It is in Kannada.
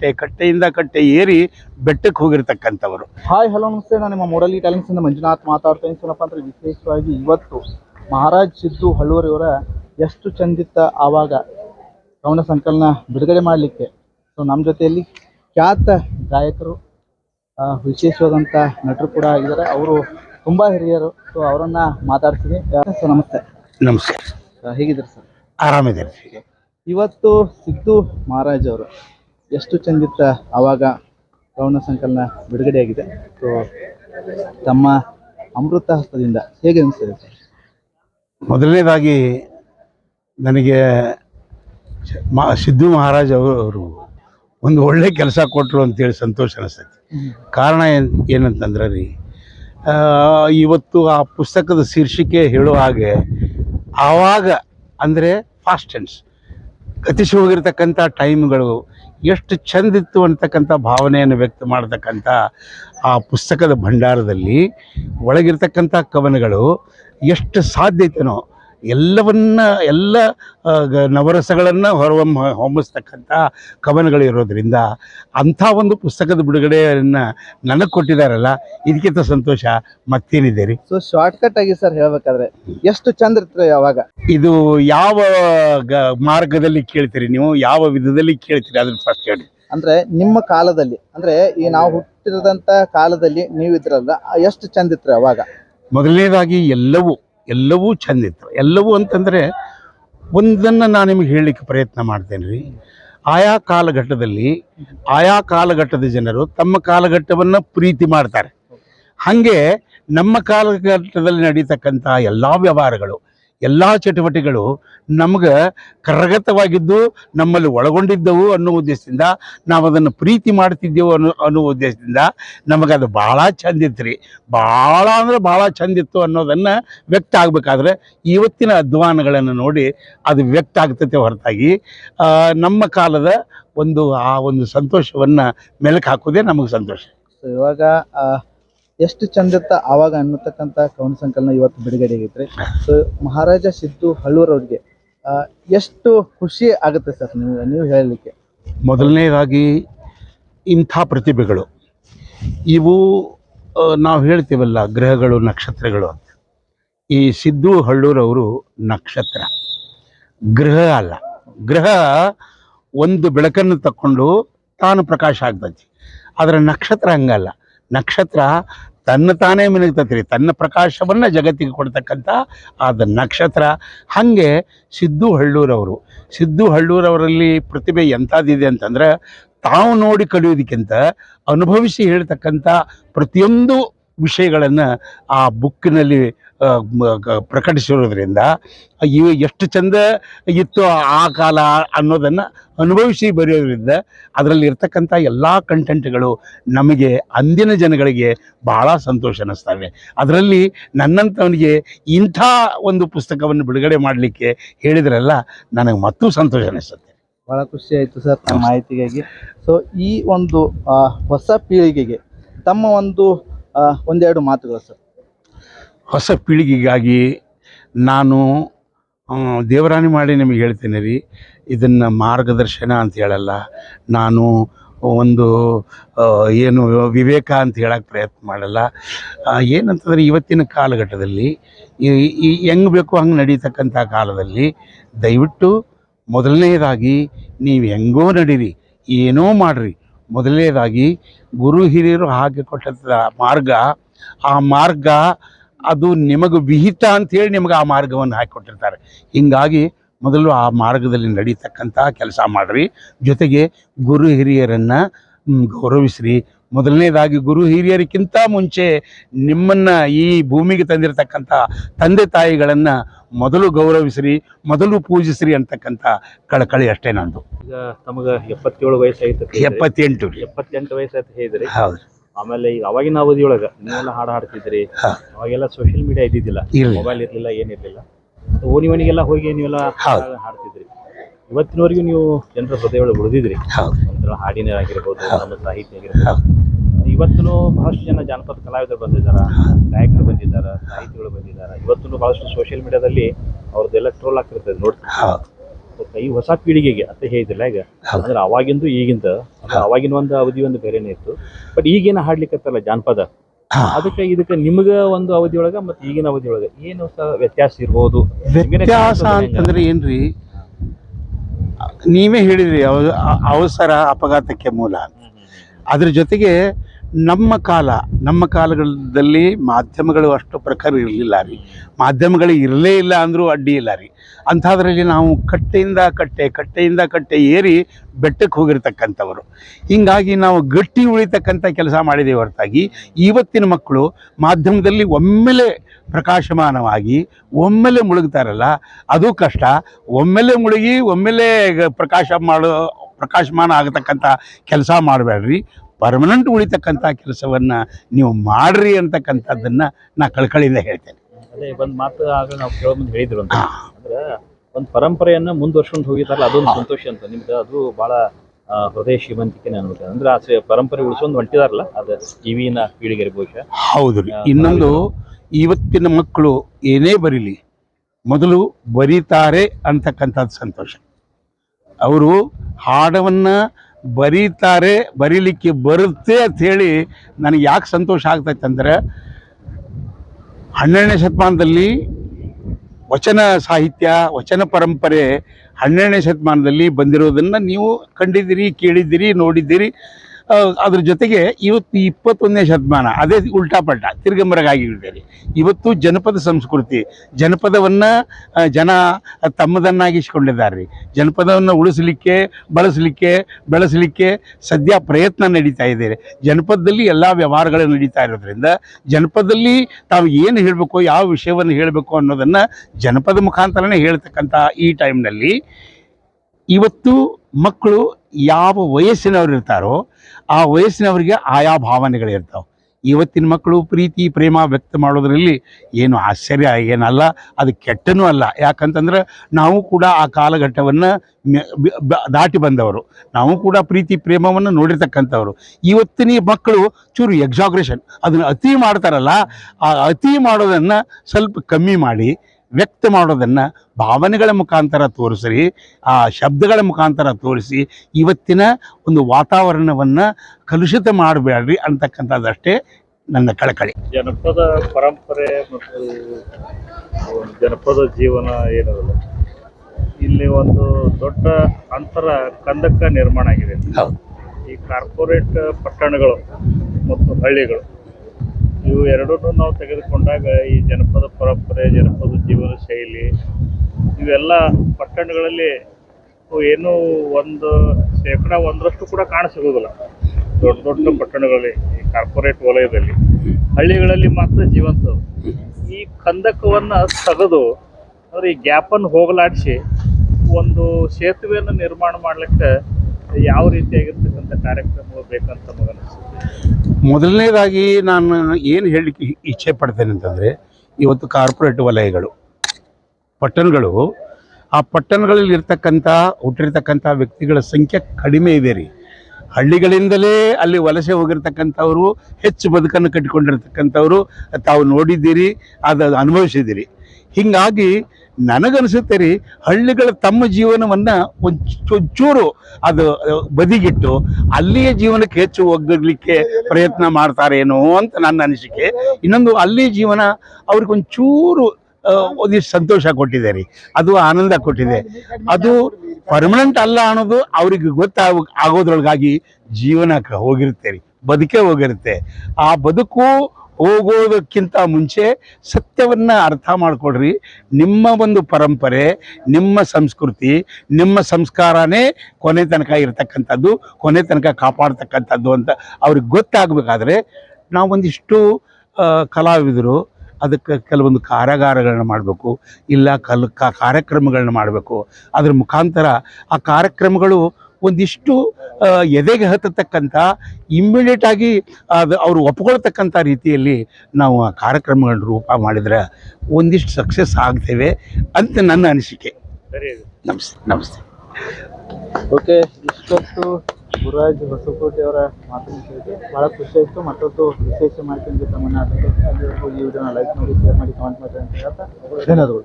ಕಟ್ಟೆ ಕಟ್ಟೆಯಿಂದ ಕಟ್ಟೆ ಏರಿ ಬೆಟ್ಟಕ್ಕೆ ಹೋಗಿರ್ತಕ್ಕಂಥವರು. ಹಾಯ್ ಹಲೋ ನಮಸ್ತೆ. ನಾನು ನಿಮ್ಮ ಮೊಡಲಿ ಟ್ಯಾಲೆಂಟ್ಸ್ ಇಂದ ಮಂಜುನಾಥ್ ಮಾತಾಡ್ತಾ ಏನಪ್ಪ ಅಂದ್ರೆ ವಿಶೇಷವಾಗಿ ಇವತ್ತು ಮಹಾರಾಜ್ ಸಿದ್ದು ಹಳ್ಳೂರಿಯವರ ಎಷ್ಟು ಚಂದಿತ್ತ ಆವಾಗ ಕವನ ಸಂಕಲನ ಬಿಡುಗಡೆ ಮಾಡಲಿಕ್ಕೆ. ಸೊ ನಮ್ಮ ಜೊತೆಯಲ್ಲಿ ಖ್ಯಾತ ಗಾಯಕರು ವಿಶೇಷವಾದಂಥ ನಟರು ಕೂಡ ಆಗಿದ್ದಾರೆ ಅವರು ತುಂಬ ಹಿರಿಯರು. ಸೊ ಅವರನ್ನ ಮಾತಾಡ್ತೀನಿ. ಸರ್ ನಮಸ್ತೆ. ನಮಸ್ಕಾರ. ಆ, ಹೇಗಿದ್ದಾರೆ ಸರ್? ಆರಾಮಿದ್ದಾರೆ ಇವತ್ತು ಸಿದ್ದು ಮಹಾರಾಜ್ ಅವರು ಎಷ್ಟು ಚಂದಿತ್ತ ಆವಾಗ ಕವನ ಸಂಕಲನ ಬಿಡುಗಡೆಯಾಗಿದೆ. ಸೊ ತಮ್ಮ ಅಮೃತ ಹಸ್ತದಿಂದ ಹೇಗೆ ಅನಿಸ್ತದೆ ಸರ್? ಮೊದಲನೇದಾಗಿ ನನಗೆ ಮಾ, ಸಿದ್ದು ಮಹಾರಾಜ್ ಅವರು ಒಂದು ಒಳ್ಳೆ ಕೆಲಸ ಕೊಟ್ಟರು ಅಂತೇಳಿ ಸಂತೋಷ ಅನಿಸ್ತೈತಿ ಕಾರಣ ಏನು, ಏನಂತಂದ್ರೆ ರೀ ಇವತ್ತು ಆ ಪುಸ್ತಕದ ಶೀರ್ಷಿಕೆ ಹೇಳೋ ಹಾಗೆ ಆವಾಗ, ಅಂದರೆ ಫಾಸ್ಟ್ ಟೆನ್ಸ್ ಗತಿಸಿ ಹೋಗಿರ್ತಕ್ಕಂಥ ಟೈಮ್ಗಳು ಎಷ್ಟು ಚಂದಿತ್ತು ಅಂತಕ್ಕಂಥ ಭಾವನೆಯನ್ನು ವ್ಯಕ್ತ ಮಾಡತಕ್ಕಂಥ ಆ ಪುಸ್ತಕದ ಭಂಡಾರದಲ್ಲಿ ಒಳಗಿರ್ತಕ್ಕಂಥ ಕವನಗಳು ಎಷ್ಟು ಸಾಧ್ಯತೆನೋ ಎಲ್ಲವನ್ನ ಎಲ್ಲ ನವರಸಗಳನ್ನು ಹೊರಹೊಮ್ಮ ಹೊಮ್ಮಿಸ್ತಕ್ಕಂಥ ಕವನಗಳಿರೋದ್ರಿಂದ ಅಂಥ ಒಂದು ಪುಸ್ತಕದ ಬಿಡುಗಡೆಯನ್ನು ನನಗೆ ಕೊಟ್ಟಿದ್ದಾರಲ್ಲ ಇದಕ್ಕಿಂತ ಸಂತೋಷ. ಮತ್ತೇನಿದೆ ರೀ? ಸೊ ಶಾರ್ಟ್ಕಟ್ ಆಗಿ ಸರ್ ಹೇಳ್ಬೇಕಾದ್ರೆ ಎಷ್ಟು ಚಂದ ಇರ್ತದೆ ಯಾವಾಗ? ಇದು ಯಾವ ಗ ಮಾರ್ಗದಲ್ಲಿ ಕೇಳ್ತೀರಿ ನೀವು? ಯಾವ ವಿಧದಲ್ಲಿ ಕೇಳ್ತೀರಿ? ಅದನ್ನ ಫಸ್ಟ್ ಹೇಳಿ. ಅಂದ್ರೆ ನಿಮ್ಮ ಕಾಲದಲ್ಲಿ ಅಂದ್ರೆ ಈ ನಾವು ಹುಟ್ಟಿರದಂತ ಕಾಲದಲ್ಲಿ ನೀವು ಇದ್ರಲ್ಲ ಎಷ್ಟು ಚಂದ ಇತ್ತು ಅವಾಗ ಮೊದಲನೇದಾಗಿ ಎಲ್ಲವೂ ಎಲ್ಲವೂ ಚಂದಿತ್ತು ಎಲ್ಲವೂ ಅಂತಂದರೆ ಒಂದನ್ನು ನಾನು ನಿಮಗೆ ಹೇಳಲಿಕ್ಕೆ ಪ್ರಯತ್ನ ಮಾಡ್ತೇನೆ ರೀ. ಆಯಾ ಕಾಲಘಟ್ಟದಲ್ಲಿ, ಆಯಾ ಕಾಲಘಟ್ಟದ ಜನರು ತಮ್ಮ ಕಾಲಘಟ್ಟವನ್ನು ಪ್ರೀತಿ ಮಾಡ್ತಾರೆ. ಹಾಗೆ ನಮ್ಮ ಕಾಲಘಟ್ಟದಲ್ಲಿ ನಡೀತಕ್ಕಂಥ ಎಲ್ಲ ವ್ಯವಹಾರಗಳು ಎಲ್ಲ ಚಟುವಟಿಕೆಗಳು ನಮ್ಗೆ ಕರಗತವಾಗಿದ್ದು ನಮ್ಮಲ್ಲಿ ಒಳಗೊಂಡಿದ್ದವು ಅನ್ನೋ ಉದ್ದೇಶದಿಂದ ನಾವು ಅದನ್ನು ಪ್ರೀತಿ ಮಾಡ್ತಿದ್ದೆವು ಅನ್ನೋ ಅನ್ನೋ ಉದ್ದೇಶದಿಂದ ಅದು ಭಾಳ ಚಂದಿತ್ತು ರೀ. ಭಾಳ ಅಂದ್ರೆ ಭಾಳ ಚಂದಿತ್ತು ಅನ್ನೋದನ್ನು ವ್ಯಕ್ತ ಆಗಬೇಕಾದ್ರೆ ಇವತ್ತಿನ ಅಧ್ವಾನಗಳನ್ನು ನೋಡಿ ಅದು ವ್ಯಕ್ತ ಆಗ್ತೈತೆ ಹೊರತಾಗಿ. ನಮ್ಮ ಕಾಲದ ಒಂದು, ಆ ಒಂದು ಸಂತೋಷವನ್ನು ಮೆಲುಕು ಹಾಕೋದೇ ನಮಗೆ ಸಂತೋಷ. ಇವಾಗ ಎಷ್ಟು ಚಂದ ಚಂದಿತ್ತ ಆವಾಗ ಅನ್ನತಕ್ಕಂಥ ಕವನ ಸಂಕಲನ ಇವತ್ತು ಬಿಡುಗಡೆ ಆಗೈತ್ರಿ. ಸೊ ಮಹಾರಾಜ ಸಿದ್ದು ಹಳ್ಳೂರವ್ರಿಗೆ ಆ, ಎಷ್ಟು ಖುಷಿ ಆಗುತ್ತೆ ಸರ್ ನೀವು ನೀವು ಹೇಳಲಿಕ್ಕೆ? ಮೊದಲನೇದಾಗಿ ಇಂಥ ಪ್ರತಿಭೆಗಳು. ಇವು ನಾವು ಹೇಳ್ತೀವಲ್ಲ ಗ್ರಹಗಳು ನಕ್ಷತ್ರಗಳು ಅಂತ. ಈ ಸಿದ್ದು ಹಳ್ಳೂರವರು ನಕ್ಷತ್ರ. ಗ್ರಹ ಅಲ್ಲ. ಗ್ರಹ ಒಂದು ಬೆಳಕನ್ನು ತಕ್ಕೊಂಡು ತಾನು ಪ್ರಕಾಶ ಆಗ್ತೈತಿ. ಆದರೆ ನಕ್ಷತ್ರ ಹಂಗಲ್ಲ. ನಕ್ಷತ್ರ ತನ್ನ ತಾನೇ ಮಿನುಗ್ತೈತಿ ತನ್ನ ಪ್ರಕಾಶವನ್ನು ಜಗತ್ತಿಗೆ ಕೊಡ್ತಕ್ಕಂಥ ಆದ ನಕ್ಷತ್ರ. ಹಾಗೆ ಸಿದ್ದು ಹಳ್ಳೂರವರು. ಸಿದ್ದು ಹಳ್ಳೂರವರಲ್ಲಿ ಪ್ರತಿಭೆ ಎಂಥದ್ದಿದೆ ಅಂತಂದ್ರೆ ತಾವು ನೋಡಿ ಕಲಿಯೋದಕ್ಕಿಂತ ಅನುಭವಿಸಿ ಹೇಳ್ತಕ್ಕಂಥ ಪ್ರತಿಯೊಂದು ವಿಷಯಗಳನ್ನು ಆ ಬುಕ್ಕಿನಲ್ಲಿ ಪ್ರಕಟಿಸಿರೋದ್ರಿಂದ ಇವು ಎಷ್ಟು ಚಂದ ಇತ್ತು ಆ ಕಾಲ ಅನ್ನೋದನ್ನು ಅನುಭವಿಸಿ ಬರೆಯೋದ್ರಿಂದ ಅದರಲ್ಲಿ ಇರ್ತಕ್ಕಂಥ ಎಲ್ಲ ಕಂಟೆಂಟ್ಗಳು ನಮಗೆ ಅಂದಿನ ಜನಗಳಿಗೆ ಬಹಳ ಸಂತೋಷ ಅನ್ನಿಸ್ತವೆ. ಅದರಲ್ಲಿ ನನ್ನಂಥವನಿಗೆ ಇಂಥ ಒಂದು ಪುಸ್ತಕವನ್ನು ಬಿಡುಗಡೆ ಮಾಡಲಿಕ್ಕೆ ಹೇಳಿದ್ರಲ್ಲ ನನಗೆ ಮತ್ತೂ ಸಂತೋಷ ಅನ್ನಿಸುತ್ತೆ. ಭಾಳ ಖುಷಿ ಆಯಿತು ಸರ್ ತಮ್ಮ ಮಾಹಿತಿಗಾಗಿ. ಸೊ ಈ ಒಂದು ಹೊಸ ಪೀಳಿಗೆಗೆ ತಮ್ಮ ಒಂದು ಒಂದೆರಡು ಮಾತುಗಳು ಸರ್. ಹೊಸ ಪೀಳಿಗೆಗಾಗಿ ನಾನು ದೇವರಾಣಿ ಮಾಡಿ ನಿಮಗೆ ಹೇಳ್ತೀನಿ ರೀ. ಇದನ್ನು ಮಾರ್ಗದರ್ಶನ ಅಂತ ಹೇಳಲ್ಲ. ನಾನು ಒಂದು ಏನು ವಿವೇಕ ಅಂತ ಹೇಳಕ್ಕೆ ಪ್ರಯತ್ನ ಮಾಡಲ್ಲ. ಏನಂತಂದರೆ ಇವತ್ತಿನ ಕಾಲಘಟ್ಟದಲ್ಲಿ ಈ- ಹೆಂಗೆ ಬೇಕೋ ಹಂಗೆ ನಡೀತಕ್ಕಂಥ ಕಾಲದಲ್ಲಿ ದಯವಿಟ್ಟು ಮೊದಲನೇದಾಗಿ ನೀವು ಹೆಂಗೋ ನಡೀರಿ, ಏನೋ ಮಾಡಿರಿ. ಮೊದಲನೇದಾಗಿ ಗುರು ಹಿರಿಯರು ಹಾಕಿ ಕೊಟ್ಟಂಥ ಮಾರ್ಗ, ಆ ಮಾರ್ಗ ಅದು ನಿಮಗೆ ವಿಹಿತ ಅಂಥೇಳಿ ನಿಮಗೆ ಆ ಮಾರ್ಗವನ್ನು ಹಾಕಿಕೊಟ್ಟಿರ್ತಾರೆ. ಹೀಗಾಗಿ ಮೊದಲು ಆ ಮಾರ್ಗದಲ್ಲಿ ನಡೀತಕ್ಕಂಥ ಕೆಲಸ ಮಾಡಿರಿ. ಜೊತೆಗೆ ಗುರು ಹಿರಿಯರನ್ನು ಗೌರವಿಸ್ರಿ. ಮೊದಲನೇದಾಗಿ ಗುರು ಹಿರಿಯರಿಗಿಂತ ಮುಂಚೆ ನಿಮ್ಮನ್ನು ಈ ಭೂಮಿಗೆ ತಂದಿರತಕ್ಕಂಥ ತಂದೆ ತಾಯಿಗಳನ್ನು ಮೊದಲು ಗೌರವಿಸ್ರಿ ಮೊದಲು ಪೂಜಿಸ್ರಿ ಅಂತಕ್ಕಂಥ ಕಳಕಳಿ ಅಷ್ಟೇ ನಂದು. ಈಗ ತಮಗ ಎಪ್ಪತ್ತೇಳು ವಯಸ್ಸಾಗಿತ್ತು ಎಪ್ಪತ್ತೆಂಟು ಎಪ್ಪತ್ತೆಂಟು ವಯಸ್ಸಾಯ್ತು ಹೇಳಿದ್ರಿ. ಹೌದು. ಆಮೇಲೆ ಈಗ ಅವಾಗಿನ ಅವಧಿಯೊಳಗ ನೀವೆಲ್ಲ ಹಾಡು ಹಾಡ್ತಿದ್ರಿ. ಅವಾಗೆಲ್ಲ ಸೋಷಿಯಲ್ ಮೀಡಿಯಾ ಇದ್ದಿದ್ದಿಲ್ಲ. ಇರಲಿಲ್ಲ. ಮೊಬೈಲ್ ಇರಲಿಲ್ಲ ಏನಿರ್ಲಿಲ್ಲ ಓಣಿ ಮನಿಗೆಲ್ಲ ಹೋಗಿ ನೀವೆಲ್ಲ ಹೌದು. ಹಾಡ್ ಹಾಡ್ತಿದ್ರಿ. ಇವತ್ತಿನವರೆಗೂ ನೀವು ಜನರ ಹೃದಯೊಳಗೆ ಉಳಿದಿದ್ರಿ. ಹೌದು. ಒಂಥರ ಹಾಡಿನ ಆಗಿರ್ಬೋದು. ನಮ್ಮ ಸಾಹಿತ್ಯ ಆಗಿರ್ಬೋದು ಇವತ್ತೂ ಬಹಳಷ್ಟು ಜನ ಜಾನಪದ ಕಲಾವಿದರು ಬಂದಿದ್ದಾರೆ ಗಾಯಕರು ಬಂದಿದ್ದಾರೆ ಸಾಹಿತಿಗಳು ಬಂದಿದ್ದಾರೆ. ಇವತ್ತು ಬಹಳಷ್ಟು ಸೋಷಿಯಲ್ ಮೀಡಿಯಾದಲ್ಲಿ ಅವ್ರದ್ದೆಲ್ಲ ಟ್ರೋಲ್ ಆಗ್ತಿರ್ತದೆ ನೋಡ್ತೀವಿ ಹೌದು. ಈ ಹೊಸ ಪೀಳಿಗೆಗೆ ಅಂತ ಹೇಳಿದಿಲ್ಲ ಈಗ. ಅಂದ್ರೆ ಅವಾಗಿಂದು ಈಗಿಂದ ಅವಾಗಿನ ಒಂದು ಅವಧಿ ಒಂದು ಬೇರೆನೇ ಇತ್ತು. ಬಟ್ ಈಗೇನ ಹಾಡ್ಲಿಕ್ಕತ್ತಲ್ಲ ಜಾನಪದ. ಅದಕ್ಕೆ ಇದಕ್ಕೆ ನಿಮ್ಗ ಒಂದು ಅವಧಿಯೊಳಗ ಮತ್ತೆ ಈಗಿನ ಅವಧಿಯೊಳಗೆ ಏನು ಸಹ ವ್ಯತ್ಯಾಸ ಇರ್ಬೋದು? ವ್ಯತ್ಯಾಸ ಅಂತಂದ್ರೆ ಏನ್ರಿ? ನೀವೇ ಹೇಳಿದ್ರಿ ಅವ- ಅವಸರ ಅಪಘಾತಕ್ಕೆ ಮೂಲ. ಅದ್ರ ಜೊತೆಗೆ ನಮ್ಮ ಕಾಲ, ನಮ್ಮ ಕಾಲಗಳಲ್ಲಿ ಮಾಧ್ಯಮಗಳು ಅಷ್ಟು ಪ್ರಖರ ಇರಲಿಲ್ಲ ರೀ. ಮಾಧ್ಯಮಗಳು ಇರಲೇ ಇಲ್ಲ ಅಂದರೂ ಅಡ್ಡಿ ಇಲ್ಲ ರೀ. ಅಂಥದ್ರಲ್ಲಿ ನಾವು ಕಟ್ಟೆಯಿಂದ ಕಟ್ಟೆ ಕಟ್ಟೆಯಿಂದ ಕಟ್ಟೆ ಏರಿ ಬೆಟ್ಟಕ್ಕೆ ಹೋಗಿರ್ತಕ್ಕಂಥವರು. ಹೀಗಾಗಿ ನಾವು ಗಟ್ಟಿ ಉಳಿತಕ್ಕಂಥ ಕೆಲಸ ಮಾಡಿದೆ ಹೊರತಾಗಿ, ಇವತ್ತಿನ ಮಕ್ಕಳು ಮಾಧ್ಯಮದಲ್ಲಿ ಒಮ್ಮೆಲೆ ಪ್ರಕಾಶಮಾನವಾಗಿ, ಒಮ್ಮೆಲೆ ಮುಳುಗ್ತಾರಲ್ಲ, ಅದು ಕಷ್ಟ. ಒಮ್ಮೆಲೆ ಮುಳುಗಿ, ಒಮ್ಮೆಲೆ ಪ್ರಕಾಶ ಮಾಡೋ, ಪ್ರಕಾಶಮಾನ ಆಗತಕ್ಕಂಥ ಕೆಲಸ ಮಾಡಬೇಡ್ರಿ. ಪರ್ಮನೆಂಟ್ ಉಳಿತಕ್ಕಂಥ ಕೆಲಸವನ್ನು ನೀವು ಮಾಡ್ರಿ ಅಂತಕ್ಕಂಥದ್ದನ್ನು ನಾ ಕಳ್ಕಳಿಂದ ಹೇಳ್ತೇನೆ. ಅದೇ ಒಂದು ಮಾತು ಆಗ ನಾವು ಕೇಳೋ ಮುಂದೆ ಹೇಳಿದ್ರು ಅಂತ. ಅಂದ್ರೆ ಒಂದ್ ಪರಂಪರೆಯನ್ನ ಮುಂದುವರ್ಸ್ಕೊಂಡು ಹೋಗಿದಾರಲ್ಲ ಅದೊಂದು ಸಂತೋಷ ಅಂತ. ನಿಮ್ದು ಅದು ಬಹಳ ಹೃದಯ ಶ್ರೀಮಂತಿಕೆ ಅನ್ಬೋದು ಅಂದ್ರೆ ಆ ಪರಂಪರೆ ಉಳಿಸ್ಕೊಂಡು ಹೊಂಟಿದಾರಲ್ಲ ಅದು ಜೀವಿನ ಪೀಳಿಗೆ ಬಹುಶಃ. ಹೌದು ರೀ. ಇನ್ನೊಂದು ಇವತ್ತಿನ ಮಕ್ಕಳು ಏನೇ ಬರೀಲಿ ಮೊದಲು ಬರೀತಾರೆ ಅಂತಕ್ಕಂಥದ್ದು ಸಂತೋಷ. ಅವರು ಹಾಡವನ್ನು ಬರೀತಾರೆ, ಬರೀಲಿಕ್ಕೆ ಬರುತ್ತೆ ಅಂತ ಹೇಳಿ ನನಗೆ ಯಾಕೆ ಸಂತೋಷ ಆಗ್ತೈತೆ ಅಂದರೆ ಹನ್ನೆರಡನೇ ಶತಮಾನದಲ್ಲಿ ವಚನ ಸಾಹಿತ್ಯ, ವಚನ ಪರಂಪರೆ ಹನ್ನೆರಡನೇ ಶತಮಾನದಲ್ಲಿ ಬಂದಿರೋದನ್ನು ನೀವು ಕಂಡಿದ್ದೀರಿ, ಕೇಳಿದ್ದೀರಿ, ನೋಡಿದ್ದೀರಿ. ಅದ್ರ ಜೊತೆಗೆ ಇವತ್ತು ಇಪ್ಪತ್ತೊಂದನೇ ಶತಮಾನ, ಅದೇ ಉಲ್ಟಾ ಪಲ್ಟಾ ತಿರ್ಗಂಬರಗಾಗಿಬಿಟ್ಟಿದೆ ಇವತ್ತು ಜನಪದ ಸಂಸ್ಕೃತಿ, ಜನಪದವನ್ನು ಜನ ತಮ್ಮದನ್ನಾಗಿಸಿಕೊಂಡಿದ್ದಾರೆ. ಜನಪದವನ್ನು ಉಳಿಸಲಿಕ್ಕೆ, ಬಳಸಲಿಕ್ಕೆ, ಬೆಳೆಸಲಿಕ್ಕೆ ಸದ್ಯ ಪ್ರಯತ್ನ ನಡೀತಾ ಇದೆ. ಜನಪದದಲ್ಲಿ ಎಲ್ಲ ವ್ಯವಹಾರಗಳು ನಡೀತಾ ಇರೋದ್ರಿಂದ ಜನಪದದಲ್ಲಿ ತಾವು ಏನು ಹೇಳಬೇಕು, ಯಾವ ವಿಷಯವನ್ನು ಹೇಳಬೇಕು ಅನ್ನೋದನ್ನು ಜನಪದ ಮುಖಾಂತರನೇ ಹೇಳ್ತಕ್ಕಂಥ ಈ ಟೈಮ್ನಲ್ಲಿ ಇವತ್ತು ಮಕ್ಕಳು ಯಾವ ವಯಸ್ಸಿನವ್ರು ಇರ್ತಾರೋ ಆ ವಯಸ್ಸಿನವರಿಗೆ ಆಯಾ ಭಾವನೆಗಳಿರ್ತಾವೆ ಇವತ್ತಿನ ಮಕ್ಕಳು ಪ್ರೀತಿ, ಪ್ರೇಮ ವ್ಯಕ್ತ ಮಾಡೋದ್ರಲ್ಲಿ ಏನು ಆಶ್ಚರ್ಯ ಏನಲ್ಲ, ಅದು ಕೆಟ್ಟನೂ ಅಲ್ಲ. ಯಾಕಂತಂದ್ರೆ ನಾವು ಕೂಡ ಆ ಕಾಲಘಟ್ಟವನ್ನು ದಾಟಿ ಬಂದವರು. ನಾವು ಕೂಡ ಪ್ರೀತಿ, ಪ್ರೇಮವನ್ನು ನೋಡಿರ್ತಕ್ಕಂಥವ್ರು. ಇವತ್ತಿನ ಮಕ್ಕಳು ಚೂರು ಎಕ್ಸಾಗ್ರೇಷನ್ ಅದನ್ನು ಅತಿ ಮಾಡ್ತಾರಲ್ಲ, ಆ ಅತಿ ಮಾಡೋದನ್ನು ಸ್ವಲ್ಪ ಕಮ್ಮಿ ಮಾಡಿ ವ್ಯಕ್ತ ಮಾಡೋದನ್ನು ಭಾವನೆಗಳ ಮುಖಾಂತರ ತೋರಿಸ್ರಿ ಆ ಶಬ್ದಗಳ ಮುಖಾಂತರ ತೋರಿಸಿ ಇವತ್ತಿನ ಒಂದು ವಾತಾವರಣವನ್ನು ಕಲುಷಿತ ಮಾಡಬೇಡ್ರಿ ಅಂತಕ್ಕಂಥದ್ದಷ್ಟೇ ನನ್ನ ಕಳಕಳಿ. ಜನಪದ ಪರಂಪರೆ ಮತ್ತು ಜನಪದ ಜೀವನ ಏನದಲ್ಲ ಇಲ್ಲಿ ಒಂದು ದೊಡ್ಡ ಅಂತರ ಕಂದಕ ನಿರ್ಮಾಣ ಆಗಿದೆ. ಈ ಕಾರ್ಪೊರೇಟ್ ಪಟ್ಟಣಗಳು ಮತ್ತು ಹಳ್ಳಿಗಳು ಇವು ಎರಡನ್ನೂ ನಾವು ತೆಗೆದುಕೊಂಡಾಗ ಈ ಜನಪದ ಪರಂಪರೆ, ಜನಪದ ಜೀವನ ಶೈಲಿ ಇವೆಲ್ಲ ಪಟ್ಟಣಗಳಲ್ಲಿ ಏನೂ ಒಂದು ಶೇಕಡ ಒಂದರಷ್ಟು ಕೂಡ ಕಾಣಸಿಗೋದಿಲ್ಲ ದೊಡ್ಡ ದೊಡ್ಡ ಪಟ್ಟಣಗಳಲ್ಲಿ, ಈ ಕಾರ್ಪೊರೇಟ್ ವಲಯದಲ್ಲಿ. ಹಳ್ಳಿಗಳಲ್ಲಿ ಮಾತ್ರ ಜೀವಂತ ಈ ಕಂದಕವನ್ನು ತೆಗೆದು ಅಂದ್ರೆ ಈ ಗ್ಯಾಪನ್ನು ಹೋಗಲಾಡಿಸಿ ಒಂದು ಸೇತುವೆಯನ್ನು ನಿರ್ಮಾಣ ಮಾಡ್ಲಿಕ್ಕೆ ಯಾವ ರೀತಿಯಾಗಿರ್ತಕ್ಕಂಥ ಕಾರ್ಯಕ್ರಮಗಳು ಬೇಕಂತ ಮೊದಲನೇದಾಗಿ ನಾನು ಏನು ಹೇಳಲಿಕ್ಕೆ ಇಚ್ಛೆ ಪಡ್ತೇನೆ ಅಂತಂದರೆ, ಇವತ್ತು ಕಾರ್ಪೊರೇಟ್ ವಲಯಗಳು, ಪಟ್ಟಣಗಳು, ಆ ಪಟ್ಟಣಗಳಲ್ಲಿ ಇರ್ತಕ್ಕಂಥ, ಹುಟ್ಟಿರ್ತಕ್ಕಂಥ ವ್ಯಕ್ತಿಗಳ ಸಂಖ್ಯೆ ಕಡಿಮೆ ಇದೆ ರೀ. ಹಳ್ಳಿಗಳಿಂದಲೇ ಅಲ್ಲಿ ವಲಸೆ ಹೋಗಿರ್ತಕ್ಕಂಥವ್ರು, ಹೆಚ್ಚು ಬದುಕನ್ನು ಕಟ್ಟಿಕೊಂಡಿರ್ತಕ್ಕಂಥವ್ರು ತಾವು ನೋಡಿದ್ದೀರಿ, ಅದು ಅನುಭವಿಸಿದ್ದೀರಿ. ಹೀಗಾಗಿ ನನಗನ್ಸುತ್ತೆ ರೀ ಹಳ್ಳಿಗಳ ತಮ್ಮ ಜೀವನವನ್ನು ಒಂಚೂರು ಚೂರು ಅದು ಬದಿಗಿಟ್ಟು ಅಲ್ಲಿಯ ಜೀವನಕ್ಕೆ ಹೆಚ್ಚು ಒಗ್ಗಲಿಕ್ಕೆ ಪ್ರಯತ್ನ ಮಾಡ್ತಾರೇನೋ ಅಂತ ನನ್ನ ಅನಿಸಿಕೆ. ಇನ್ನೊಂದು ಅಲ್ಲಿ ಜೀವನ ಅವ್ರಿಗೆ ಒಂಚೂರು ಆ, ಒಂದಿಷ್ಟು ಸಂತೋಷ ಕೊಟ್ಟಿದೆ ರೀ. ಅದು ಆನಂದ ಕೊಟ್ಟಿದೆ. ಅದು ಪರ್ಮನೆಂಟ್ ಅಲ್ಲ ಅನ್ನೋದು ಅವ್ರಿಗೆ ಗೊತ್ತಾಗ ಆಗೋದ್ರೊಳಗಾಗಿ ಜೀವನಕ್ಕೆ ಹೋಗಿರುತ್ತೆ ರೀ. ಬದುಕೇ ಹೋಗಿರುತ್ತೆ. ಆ ಬದುಕು ಹೋಗೋದಕ್ಕಿಂತ ಮುಂಚೆ ಸತ್ಯವನ್ನು ಅರ್ಥ ಮಾಡಿಕೊಡ್ರಿ ನಿಮ್ಮ ಒಂದು ಪರಂಪರೆ, ನಿಮ್ಮ ಸಂಸ್ಕೃತಿ, ನಿಮ್ಮ ಸಂಸ್ಕಾರನೇ ಕೊನೆ ತನಕ ಇರತಕ್ಕಂಥದ್ದು, ಕೊನೆ ತನಕ ಕಾಪಾಡ್ತಕ್ಕಂಥದ್ದು ಅಂತ ಅವ್ರಿಗೆ ಗೊತ್ತಾಗಬೇಕಾದ್ರೆ ನಾವೊಂದಿಷ್ಟು ಕಲಾವಿದರು ಅದಕ್ಕೆ ಕೆಲವೊಂದು ಕಾರ್ಯಾಗಾರಗಳನ್ನ ಮಾಡಬೇಕು, ಇಲ್ಲ ಕಲ್ ಕಾರ್ಯಕ್ರಮಗಳನ್ನ ಮಾಡಬೇಕು. ಅದ್ರ ಮುಖಾಂತರ ಆ ಕಾರ್ಯಕ್ರಮಗಳು ಒಂದಿಷ್ಟು ಎದೆಗೆ ಹತ್ತತಕ್ಕಂಥ ಇಮ್ಮಿಡಿಯೇಟ್ ಆಗಿ ಅದು ಅವರು ಒಪ್ಕೊಳ್ತಕ್ಕಂಥ ರೀತಿಯಲ್ಲಿ ನಾವು ಆ ಕಾರ್ಯಕ್ರಮಗಳನ್ನ ರೂಪ ಮಾಡಿದ್ರೆ ಒಂದಿಷ್ಟು ಸಕ್ಸಸ್ ಆಗ್ತೇವೆ ಅಂತ ನನ್ನ ಅನಿಸಿಕೆ. ಸರಿ ನಮಸ್ತೆ ನಮಸ್ತೆ. ಓಕೆ ಇಷ್ಟೊತ್ತು ಗುರುರಾಜ್ ಹೊಸಕೋಟೆ ಅವರ ಮಾತನ್ನು ಕೇಳಿದೆ ಭಾಳ ಖುಷಿ ಆಯಿತು. ಮತ್ತೊಂದು ವಿಶೇಷ ಮಾಹಿತಿ ತಮ್ಮನ್ನ ಈ ವಿಡಿಯೋನ ಲೈಕ್ ಮಾಡಿ ಶೇರ್ ಮಾಡಿ ಕಮೆಂಟ್ ಮಾಡಿ ಅಂತ ಹೇಳ್ತಾ. ಧನ್ಯವಾದಗಳು.